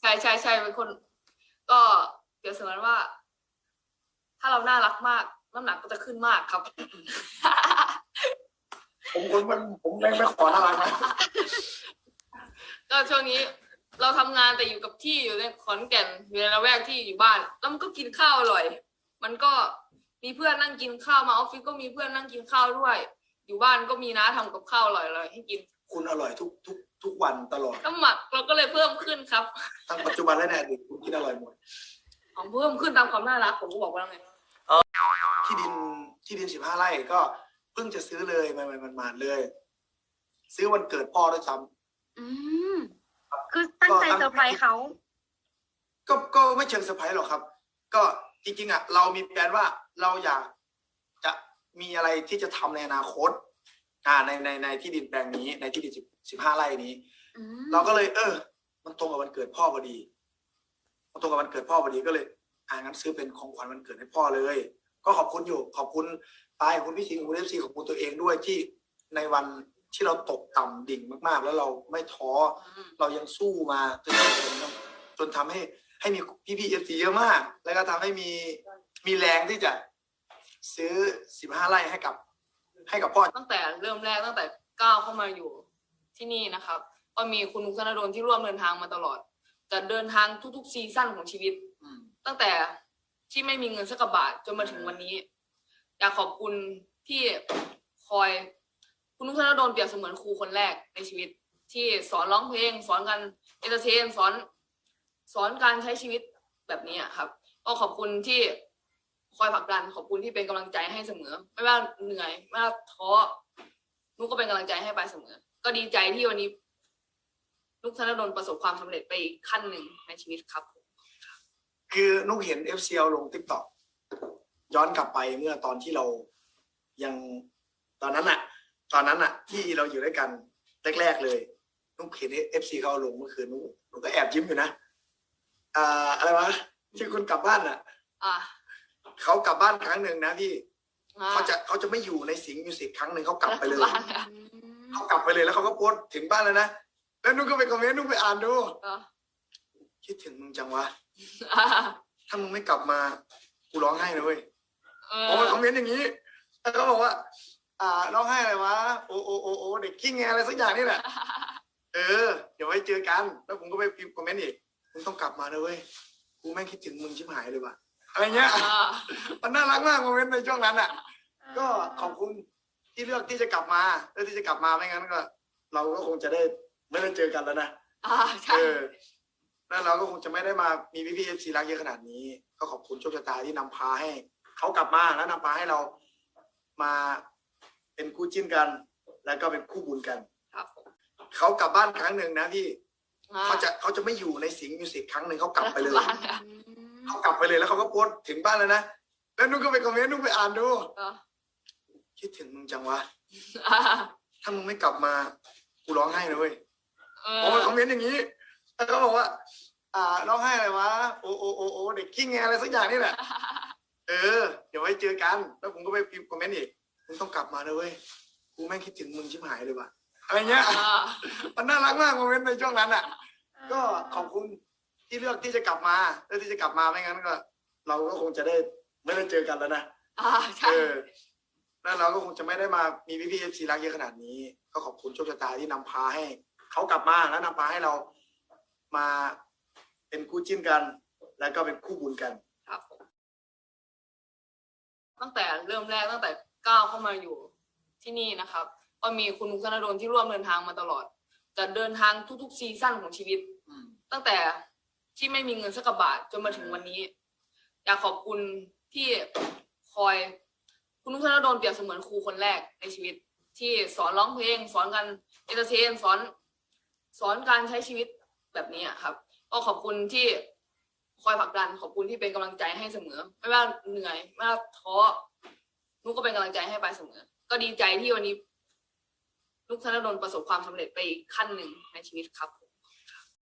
ใช่ใช่ใช่เป็นคน ก็เปรียบเสมือนว่า ถ้าเราน่ารักมาก น้ำหนักก็จะขึ้นมากครับ ผมคนมันผมไม่ไม่ขอน่ารักนะก็ช่วงนี้เราทำงานแต่อยู่กับที่อยู่ในขอนแก่นอยู่ในละแวกที่อยู่บ้าน แล้วมันก็กินข้าวอร่อย มันก็มีเพื่อนนั่งกินข้าวมาออฟฟิศก็มีเพื่อนนั่งกินข้าวด้วย อยู่บ้านก็มีน้าทำกับข้าวอร่อยๆให้กิน คุณอร่อยทุกทุกทุก วันตลอด น้ำหมักเราก็เลยเพิ่มขึ้นครับทั้งปัจจุบันและในอดีตคุณกินอร่อยหมด ของเพิ่มขึ้นตามความน่ารักผมก็บอกว่าไงที่ดินที่ดินสิบห้าไร่ก็เพิ่งจะซื้อเลยมันมันมันเลย ซื้อวันเกิดพ่อด้วยซ้อืมคือตั้งใจเซอร์ไพรส์เขาำก็ก็ไม่เชิงเซอร์ไพรส์หรอกครับ ก็จริงๆอะเรามีแผนว่าเราอยากจะมีอะไรที่จะทำในอนาคต อ่าในในในที่ดินแปลงนี้ในที่ดินสิบสิบห้าไร่นี้ อืมเราก็เลย เออ มันตรงกับวันเกิดพ่อพอดี มันตรงกับวันเกิดพ่อพอดีก็เลย อ่างั้นซื้อเป็นของขวัญวันเกิดให้พ่อเลย ก็ขอบคุณอยู่ขอบคุณปายขอบคุณพี่ชิงขอบคุณเอฟซีขอบคุณตัวเองด้วยที่ในวันที่เราตกต่ำดิ่งมาก ๆ แล้วเราไม่ท้อ อืมเรายังสู้มาจนจนทำให้ให้มีพี่พี่เอฟซีเยอะมาก แล้วก็ทำให้มีมีแรงที่จะ ซื้อสิบห้าไร่ให้กับ ให้กับพ่อตั้งแต่เริ่มแรกตั้งแต่ก้าวเข้ามาอยู่ที่นี่นะครับ ก็มีคุณนุกธนดลที่ร่วมเดินทางมาตลอดจะเดินทางทุกๆซีซั่นของชีวิตอืมตั้งแต่ที่ไม่มีเงินสักกระบาทจนมาถึงวันนี้ อยากขอบคุณที่คอย คุณนุกธนดลเปรียบเสมือนครูคนแรกในชีวิต ที่สอนร้องเพลง สอนการเอนเตอร์เทนสอนสอนการใช้ชีวิตแบบนี้อะครับ ก็ขอบคุณที่ คอยผลักดันขอบคุณที่เป็นกำลังใจให้เสมอ ไม่ว่าเหนื่อยไม่ว่าท้อนุกก็เป็นกำลังใจให้ไปเสมอ ก็ดีใจที่วันนี้นุกธนดลประสบความสำเร็จไปอีกขั้นหนึ่งในชีวิตครับ คือนุกเห็น FCL ลง t ิ k t o k ย้อนกลับไปเมื่อตอนที่เรายังตอนนั้นอะตอนนั้นอะที่เราอยู่ด้วยกันแรก ๆ เลยนุกเห็น FC เขาลงเมื่อคืนนุกนุกก็แอบยิ้มอยู่นะอ่าอะไรวะที่คุณกลับบ้านอะอะ เขากลับบ้านครั้งหนึ่งนะพี่อะเขาจะเขาจะไม่อยู่ในสิงห์มิวสิกครั้งหนึ่งเขากลับไปเลยบ้านอะเขากลับไปเลยแล้วเขาก็โพสต์ถึงบ้านแล้วนะแล้วนุกก็ไปคอมเมนต์นุกไปอ่านดูอะคิดถึงมึงจังวะอะถ้ามึงไม่กลับมากูร้องไห้นะเว้ยเอผมมาคอมอเมนต์อย่างนี้แล้วก็บอกว่า อ่าร้องไห้อะไรวะโอโอโอโอเด็กกิ้งไงอะไรสักอย่างนี่แหละเออ เดี๋ยวไว้เจอกัน แล้วผมก็ไปพิมพ์คอมเมนต์อีกมึงต้องกลับมานะเว้ยกูแม่งคิดถึงมึงชิบหายเลยว่ะ อะไรเงี้ยอะมันน่ารักมากคอมเมนต์ในช่วงนั้นอะ ก็ขอบคุณที่เลือกที่จะกลับมาเลือกที่จะกลับมาไม่งั้นก็ เราก็คงจะได้ไม่ได้เจอกันแล้วนะอะใช่เออแล้วเราก็คงจะไม่ได้มามีพี่พีเอฟซีรักเยอะขนาดนี้ ก็ขอบคุณโชคชะตาที่นำพาให้เขากลับมาแล้วนำพาให้เรามาเป็นคู่จิ้นกัน แล้วก็เป็นคู่บุญกันครับผมเขากลับบ้านครั้งหนึ่งนะพี่อะเขาจะเขาจะไม่อยู่ในสิงห์มิวสิกครั้งหนึ่งเขากลับไปเลยบ้านอะ เขากลับไปเลยแล้วเขาก็โพสต์ถึงบ้านแล้วนะแล้วนุกก็ไปคอมเมนต์นุกไปอ่านดูอะคิดถึงมึงจังวะ อะถ้ามึงไม่กลับมากูร้องไห้นะเว้ยเอผมมาอคอมเมนต์อย่างนี้แล้วก็บอกว่า อ่าร้องไห้อะไรวะโอ้โอ้โอโอเด็กกิ้งไงอะไรสักอย่างนี่แหละเออเดี๋ยวไว้เจอกัน แล้วผมก็ไปพิมพ์คอมเมนต์อีกมึงต้องกลับมานะเว้ยกูแม่งคิดถึงมึงชิบหายเลยว่ะอะไรเงี้ย อะมันน่ารักมากคอมเมนต์ในช่วงนั้นอะ ก็ขอบคุณ ที่เลือกที่จะกลับมาเลือกที่จะกลับมาไม่งั้นก็ เราก็คงจะได้ไม่ได้เจอกันแล้วนะอะใช่ เออแล้วเราก็คงจะไม่ได้มามีพี่พี่เอฟซีรักเยอะขนาดนี้ ก็ขอบคุณโชคชะตาที่นำพาให้เขากลับมาแล้วนำพาให้เรามาเป็นคู่จิ้นกัน แล้วก็เป็นคู่บุญกัน ครับผมตั้งแต่เริ่มแรกตั้งแต่ก้าวเข้ามาอยู่ที่นี่นะครับ ก็มีคุณนุกธนดลที่ร่วมเดินทางมาตลอดจะเดินทางทุกๆซีซั่นของชีวิต ตั้งแต่ ที่ไม่มีเงินสักกระบาทจนมาถึงวันนี้ อยากขอบคุณที่คอย คุณนุกธนดลเปรียบเสมือนครูคนแรกในชีวิต ที่สอนร้องเพลง สอนการเอนเตอร์เทนสอนสอนการใช้ชีวิตแบบนี้ครับ ก็ขอบคุณที่คอยผลักดัน ขอบคุณที่เป็นกำลังใจให้เสมอ ไม่ว่าเหนื่อยไม่ว่าท้อนุกก็เป็นกำลังใจให้ไปเสมอ ก็ดีใจที่วันนี้นุกธนดลประสบความสำเร็จไปอีกขั้นหนึ่งในชีวิตครับผม